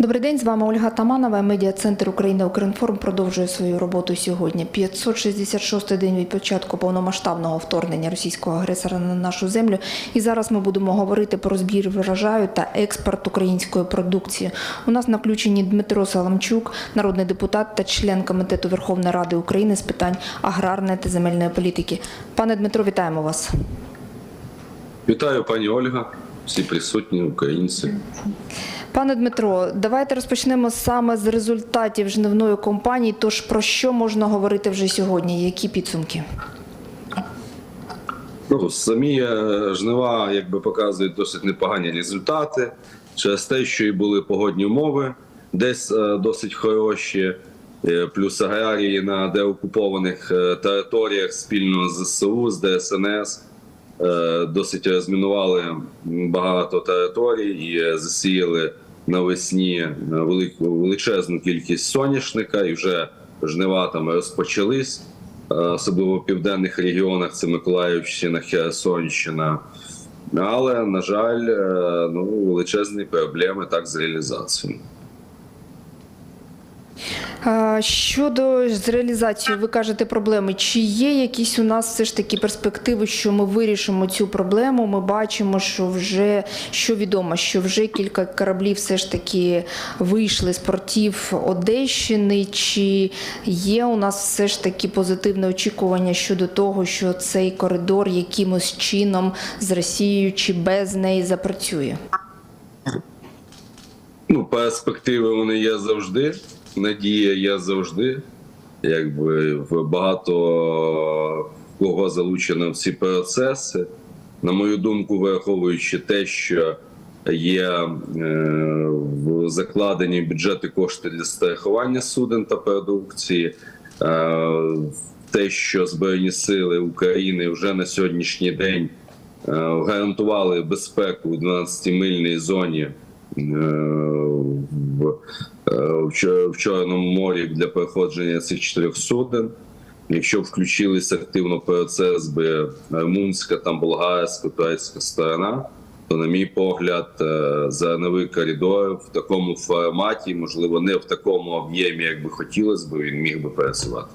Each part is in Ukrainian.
Добрий день, з вами Ольга Таманова. Медіа-центр Україна Укрінформ продовжує свою роботу сьогодні. 566-й день від початку повномасштабного вторгнення російського агресора на нашу землю. І зараз ми будемо говорити про збір врожаю та експорт української продукції. У нас на включенні Дмитро Саламчук, народний депутат та член комітету Верховної Ради України з питань аграрної та земельної політики. Пане Дмитро, вітаємо вас. Вітаю, пані Ольга, всі присутні українці. Пане Дмитро, давайте розпочнемо саме з результатів жнивної кампанії. Тож про що можна говорити вже сьогодні? Які підсумки? Ну, самі е, жнива якби показують досить непогані результати через те, що і були погодні умови, десь е, досить хороші, е, плюс аграрії на деокупованих територіях спільно з ЗСУ, з ДСНС. Е, Досить розмінували багато територій і засіяли навесні е, велику величезну кількість соняшника, і вже жнива там розпочались. Е, особливо в південних регіонах це Миколаївщина, Херсонщина. Але, на жаль, ну, величезні проблеми так з реалізацією. Щодо з реалізацією, ви кажете проблеми. Чи є якісь у нас все ж таки перспективи, що ми вирішимо цю проблему? Ми бачимо, що вже що відомо, що вже кілька кораблів все ж таки вийшли з портів Одещини. Чи є у нас все ж таки позитивне очікування щодо того, що цей коридор якимось чином з Росією чи без неї запрацює? Ну, перспективи вони є завжди. Надія є завжди. Якби в багато кого залучено в ці процеси. На мою думку, враховуючи те, що є е, в закладені бюджети кошти для страхування суден та продукції, е, те, що Збройні сили України вже на сьогоднішній день е, гарантували безпеку у 12-мильній зоні в, е, в Чорному морі для проходження цих чотирьох суден. Якщо включилися активно процес би румунська, там болгарська, турецька сторона, то, на мій погляд, е, зерновий коридор в такому форматі, можливо, не в такому об'ємі, як би хотілося б, він міг би працювати.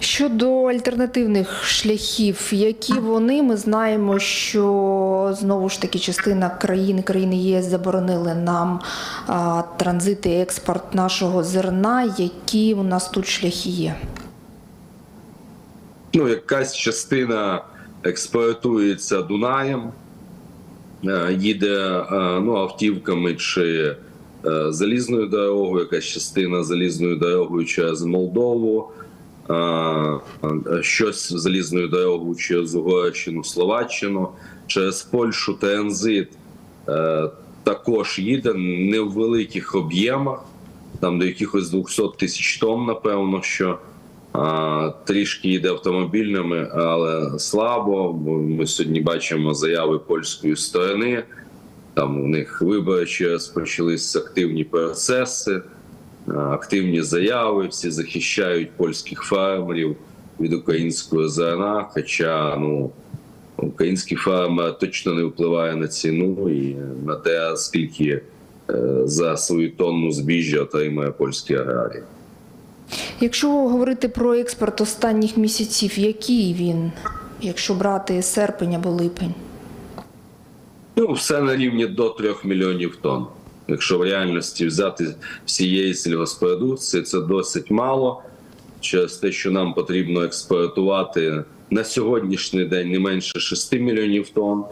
Щодо альтернативних шляхів, які вони, ми знаємо, що знову ж таки частина країн країни ЄС заборонили нам а, транзит і експорт нашого зерна. Які у нас тут шляхи є? ну, якась частина експортується Дунаєм, е, їде е, ну, автівками чи е, залізною дорогою, якась частина залізною дорогою через Молдову, е, е, щось залізною дорогою через Угорщину, Словаччину, через Польщу транзит е, також їде не в великих об'ємах, там до якихось 200 тисяч тонн, напевно, що. Трішки йде автомобільними, але слабо. Ми сьогодні бачимо заяви польської сторони. Там у них виборчі розпочалися активні процеси, активні заяви. Всі захищають польських фермерів від українського зерна. Хоча ну український фермер точно не впливає на ціну і на те, скільки е, за свою тонну збіжжя отримує польський аграрій. Якщо говорити про експорт останніх місяців, який він, якщо брати серпень або липень? Ну, все на рівні до 3 мільйонів тонн. Якщо в реальності взяти всієї сільгоспродукції, це досить мало. Через те, що нам потрібно експортувати на сьогоднішній день не менше 6 мільйонів тонн.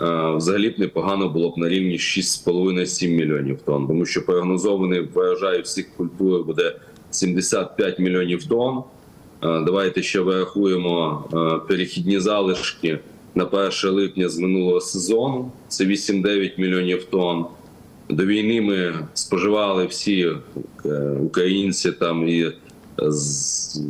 Е, Взагалі б непогано було б на рівні 6,5-7 мільйонів тонн, тому що прогнозований врожай всіх культур буде 75 мільйонів тонн. Е, Давайте ще врахуємо е, перехідні залишки на 1 липня з минулого сезону. Це 8-9 мільйонів тонн. До війни ми споживали всі е, українці там і з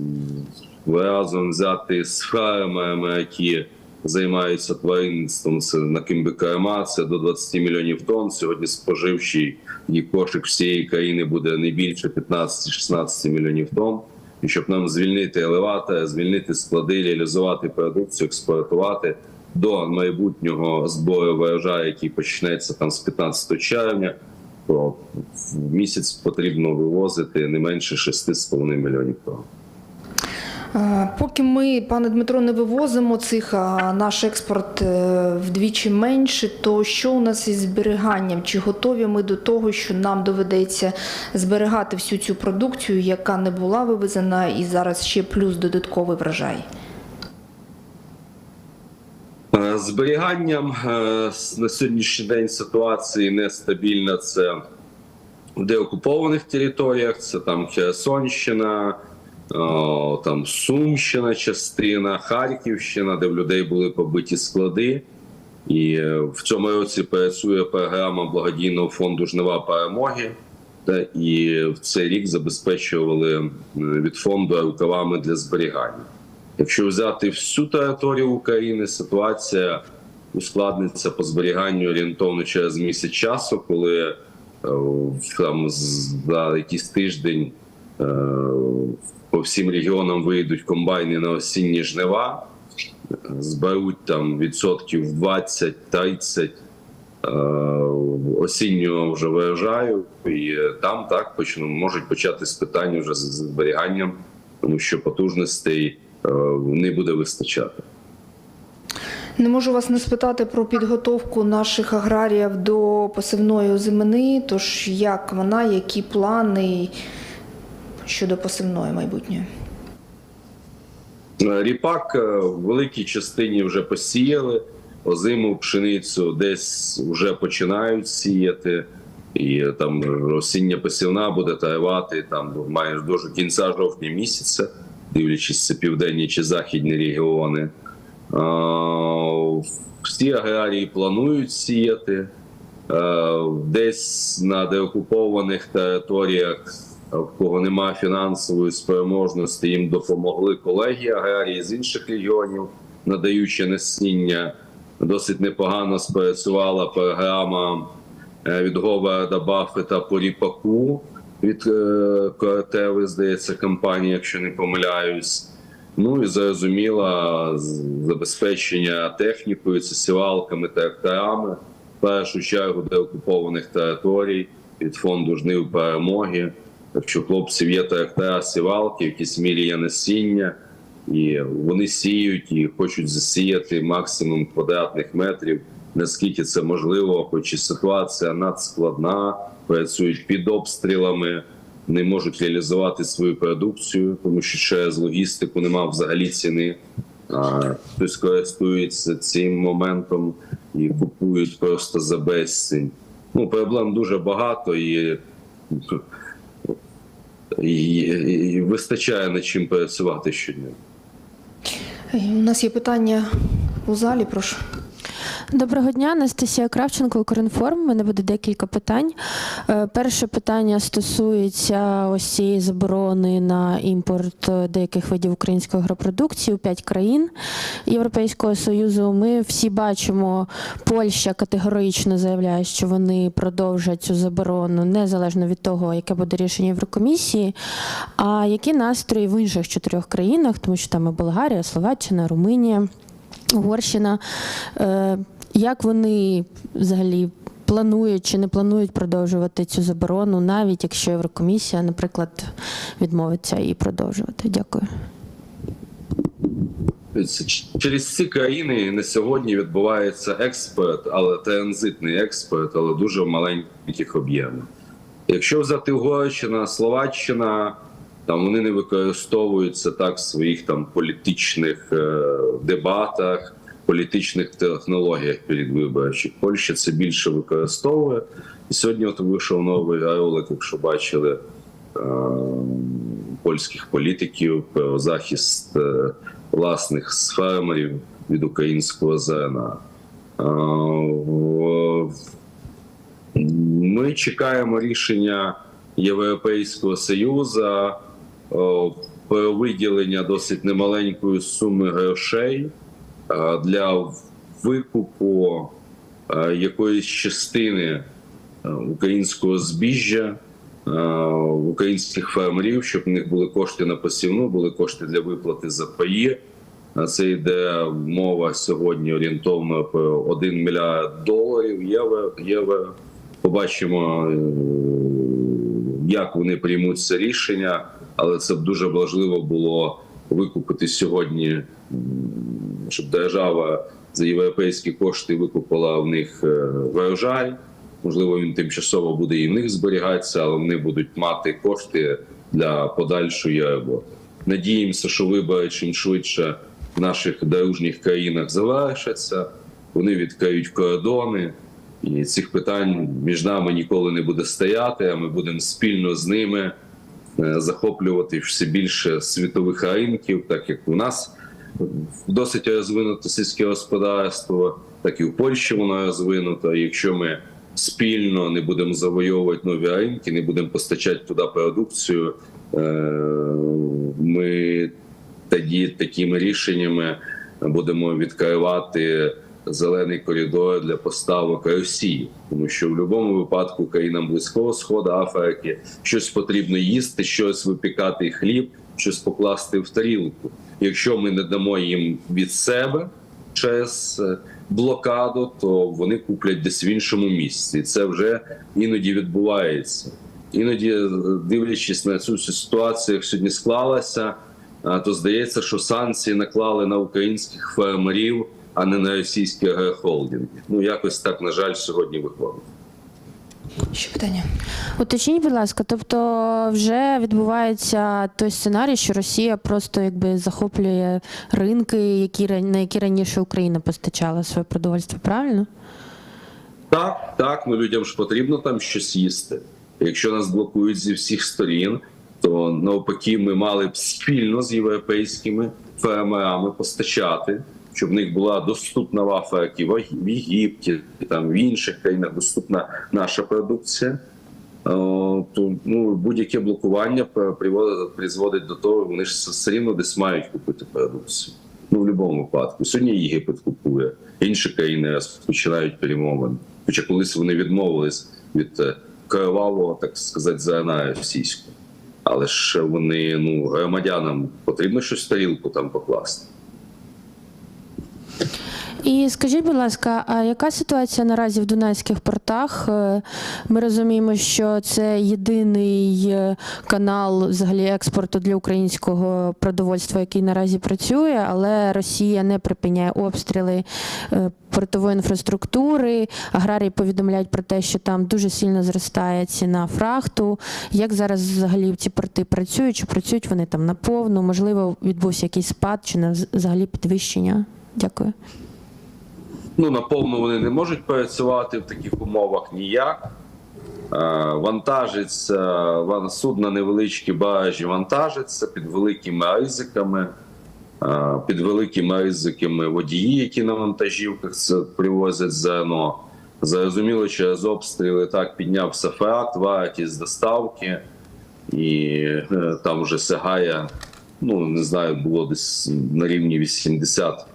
разом взяти з фермерами, які займаються тваринництвом. Це на Кимбикарма, це до 20 мільйонів тонн. Сьогодні споживчий і кошик всієї країни буде не більше 15-16 мільйонів тонн. І щоб нам звільнити елеватори, звільнити склади, реалізувати продукцію, експортувати до майбутнього збору врожаю, який почнеться там з 15 червня. то в місяць потрібно вивозити не менше 6,5 мільйонів тонн. Е, Поки ми, пане Дмитро, не вивозимо цих, а наш експорт е, вдвічі менше, то що у нас із зберіганням? Чи готові ми до того, що нам доведеться зберігати всю цю продукцію, яка не була вивезена, і зараз ще плюс додатковий врожай? Е, Зберіганням е, на сьогоднішній день ситуації нестабільна. Це в деокупованих територіях, це там Херсонщина, о, там Сумщина, частина, Харківщина, де в людей були побиті склади. І е, в цьому році працює програма благодійного фонду Жнива перемоги. Та і в цей рік забезпечували е, від фонду рукавами для зберігання. Якщо взяти всю територію України, ситуація ускладниться по зберіганню орієнтовно через місяць часу, коли е, там за якийсь тиждень е, по всім регіонам вийдуть комбайни на осінні жнива, зберуть там відсотків 20-30 е, осіннього вже виїжджаю, і там так почну можуть початись питання вже з з зберіганням, тому що потужностей не буде вистачати. Не можу вас не спитати про підготовку наших аграріїв до посівної озимини. Тож як вона, які плани щодо посівної майбутньої? Е, Ріпак е, в великій частині вже посіяли, озиму пшеницю десь вже починають сіяти. І е, там осіння посівна буде тривати там майже до кінця жовтня місяця, дивлячись південні чи західні регіони. Всі аграрії планують сіяти. Е, Десь на деокупованих територіях, в кого немає фінансової спроможності, їм допомогли колеги аграрії з інших регіонів, надаючи насіння. Досить непогано спрацювала програма е, від Говарда Баффета по ріпаку від е, здається, компанії, якщо не помиляюсь. Ну і зрозуміло, забезпечення технікою, сівалками, тракторами, в першу чергу для окупованих територій від фонду жнив перемоги. Якщо хлопців є трактора, сівалки, в якійсь мірі є насіння, і вони сіють і хочуть засіяти максимум квадратних метрів, наскільки це можливо, хоч і ситуація надскладна, працюють під обстрілами не можуть реалізувати свою продукцію, тому що через логістику немає взагалі ціни. Хтось користується цим моментом і купують просто за безцінь. Ну, проблем дуже багато і, і, і вистачає над чим працювати щодня. У нас є питання у залі, прошу. Доброго дня, Анастасія Кравченко, Укрінформ. У мене буде декілька питань. Е, Перше питання стосується ось цієї заборони на імпорт е, деяких видів української агропродукції у п'ять країн Європейського Союзу. Ми всі бачимо, Польща категорично заявляє, що вони продовжать цю заборону незалежно від того, яке буде рішення Єврокомісії. А які настрої в інших чотирьох країнах, тому що там і Болгарія, Словаччина, Румунія. Угорщина. Як вони взагалі планують чи не планують продовжувати цю заборону, навіть якщо Єврокомісія, наприклад, відмовиться її продовжувати? Дякую. Через ці країни на сьогодні відбувається експорт, але транзитний експорт, але дуже в маленьких об'ємах. Якщо взяти Угорщина, Словаччина, там вони не використовуються так в своїх там політичних е, дебатах, політичних технологіях передвиборчих. Польща це більше використовує. І сьогодні от вийшов новий ролик, якщо бачили е, польських політиків про захист е, власних фермерів від українського зерна. Е, Ми чекаємо рішення Європейського Союзу про виділення досить немаленької суми грошей для викупу е, якоїсь частини е, українського збіжжя е, українських фермерів, щоб в них були кошти на посівну, були кошти для виплати за паї. Це йде мова сьогодні орієнтовно про 1 мільярд доларів євро, євро Побачимо, е, як вони приймуть це рішення, але це б дуже важливо було викупити сьогодні, щоб держава за європейські кошти викупила в них е, врожай. Можливо, він тимчасово буде і в них зберігатися, але вони будуть мати кошти для подальшої роботи. Надіємося, що вибори чим швидше в наших дружніх країнах завершаться. Вони відкриють кордони, і цих питань між нами ніколи не буде стояти. А ми будемо спільно з ними е, захоплювати все більше світових ринків, так як у нас досить розвинуто сільське господарство, так і в Польщі воно розвинуто. Якщо ми спільно не будемо завойовувати нові ринки, не будемо постачати туди продукцію, е, ми тоді такими рішеннями будемо відкривати зелений коридор для поставок Росії, тому що в будь-якому випадку країнам близького сходу Африки щось потрібно їсти, щось випікати хліб, щось покласти в тарілку. Якщо ми не дамо їм від себе через е, блокаду, то вони куплять десь в іншому місці. Це вже іноді відбувається. Іноді, е, дивлячись на цю ситуацію, як сьогодні склалася, то здається, що санкції наклали на українських фермерів, а не на російські агрохолдинги. Ну якось так, на жаль, сьогодні виходить. Ще питання. Уточніть, будь ласка, тобто вже відбувається той сценарій, що Росія просто якби захоплює ринки, які на які раніше Україна постачала своє продовольство, правильно? Так, так, ну людям ж потрібно там щось їсти. Якщо нас блокують зі всіх сторін, то навпаки, ми мали б спільно з європейськими фермерами постачати, щоб в них була доступна в Африці, в Єгипті, там в інших країнах доступна наша продукція. О, то ну будь-яке блокування призводить до того, вони ж все рівно десь мають купити продукцію. Ну в будь-якому випадку. Сьогодні Єгипет купує, інші країни розпочинають перемовини. Хоча колись вони відмовились від е, кровавого, так сказати, зерна російського. Але ж вони ну громадянам потрібно щось в тарілку там покласти. І скажіть, будь ласка, а яка ситуація наразі в дунайських портах? Е, Ми розуміємо, що це єдиний е, канал взагалі експорту для українського продовольства, який наразі працює, але Росія не припиняє обстріли е, портової інфраструктури. Аграрії повідомляють про те, що там дуже сильно зростає ціна фрахту. Як зараз взагалі ці порти працюють? Чи працюють вони там наповну? Можливо, відбувся якийсь спад чи взагалі підвищення? Дякую. Ну наповну вони не можуть працювати в таких умовах ніяк. Е, Вантажиться ван- судна невеличкі баражі вантажаться під великими ризиками, е, під великими ризиками водії, які на вантажівках привозять зерно. Зрозуміло, через обстріли так піднявся фракт, вартість доставки, і е, там вже сягає, ну не знаю, було десь на рівні 80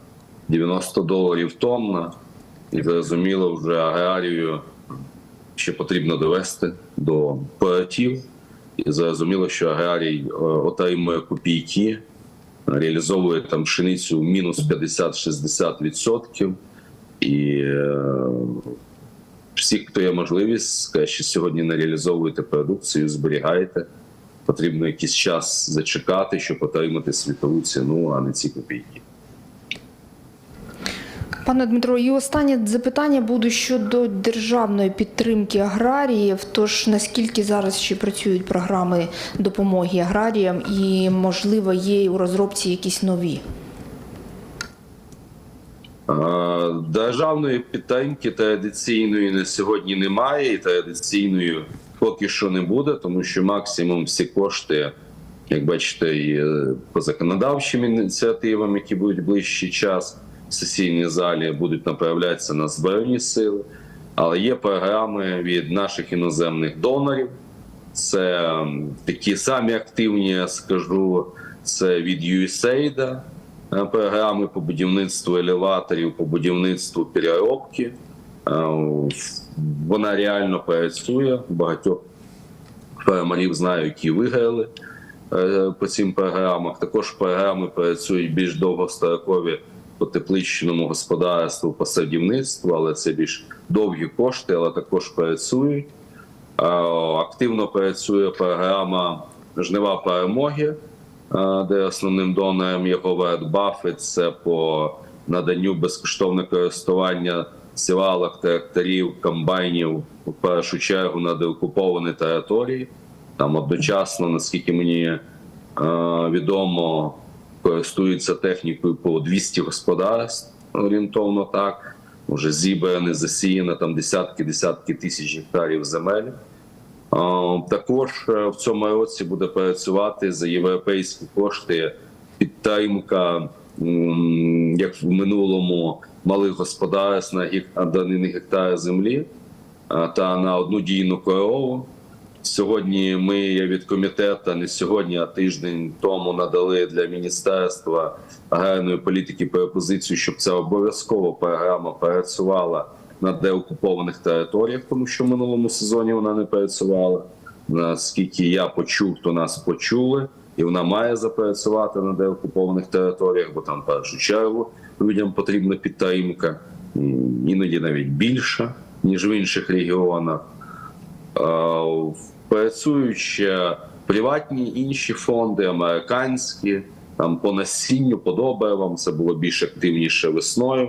90 доларів тонна, і зрозуміло, вже аграрію ще потрібно довести до портів. І зрозуміло, що аграрій е, отримує копійки, реалізовує там пшеницю в мінус 50-60%. І е, всі, хто є можливість, скаже, що сьогодні не реалізовуєте продукцію, зберігаєте. Потрібно якийсь час зачекати, щоб отримати світову ціну, а не ці копійки. Пане Дмитро, і останнє запитання буде щодо державної підтримки аграріїв. Тож наскільки зараз ще працюють програми допомоги аграріям, і можливо є у розробці якісь нові? Державної підтримки традиційної на сьогодні немає, і традиційної поки що не буде, тому що максимум всі кошти, як бачите, і по законодавчим ініціативам, які будуть ближчий час в сесійній залі, будуть направлятися на збройні сили. Але є програми від наших іноземних донорів. Це такі самі активні, я скажу, це від USAID, е, програми по будівництву елеваторів, по будівництву переробки. Е, Вона реально працює. Багатьох фермерів знаю, які виграли е, по цим програмах. Також програми працюють більш довгострокові по тепличному господарству, по садівництву, але це більш довгі кошти, але також працюють. Активно працює програма Жнива перемоги, де основним донором є Говард Баффет. Це по наданню безкоштовного користування сівалок, тракторів, комбайнів в першу чергу на деокуповані території. Там одночасно, наскільки мені відомо, користуються технікою по 200 господарств орієнтовно так. Вже зібране, засіяно там десятки-десятки тисяч гектарів земель. Також е, в цьому році буде працювати за європейські кошти підтримка, як в минулому, малих господарств на на гектар землі та на одну дійну корову. Сьогодні ми від комітету, не сьогодні, а тиждень тому надали для міністерства аграрної політики пропозицію, щоб ця обов'язково програма працювала на деокупованих територіях, тому що в минулому сезоні вона не працювала. Наскільки я почув, то нас почули, і вона має запрацювати на деокупованих територіях, бо там в першу чергу людям потрібна підтримка, іноді навіть більша ніж в інших регіонах. Працюючи приватні інші фонди, американські, там по насінню, по добривам, це було більш активніше весною.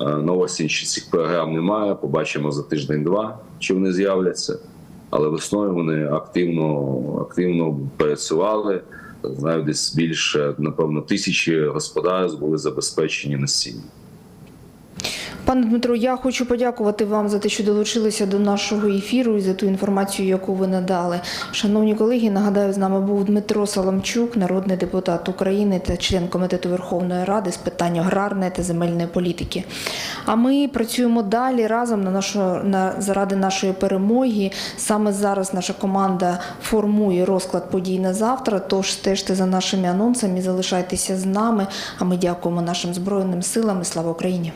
Е, На осінь ще цих програм немає. Побачимо за тиждень-два, чи вони з'являться. Але весною вони активно, активно працювали. Знаю, десь більше, напевно, тисячі господарств були забезпечені насінням. Пане Дмитро, я хочу подякувати вам за те, що долучилися до нашого ефіру і за ту інформацію, яку ви надали. Шановні колеги, нагадаю, з нами був Дмитро Соломчук, народний депутат України та член комітету Верховної Ради з питань аграрної та земельної політики. А ми працюємо далі разом на нашу на заради нашої перемоги. Саме зараз наша команда формує розклад подій на завтра. Тож стежте за нашими анонсами, залишайтеся з нами. А ми дякуємо нашим збройним силам і слава Україні.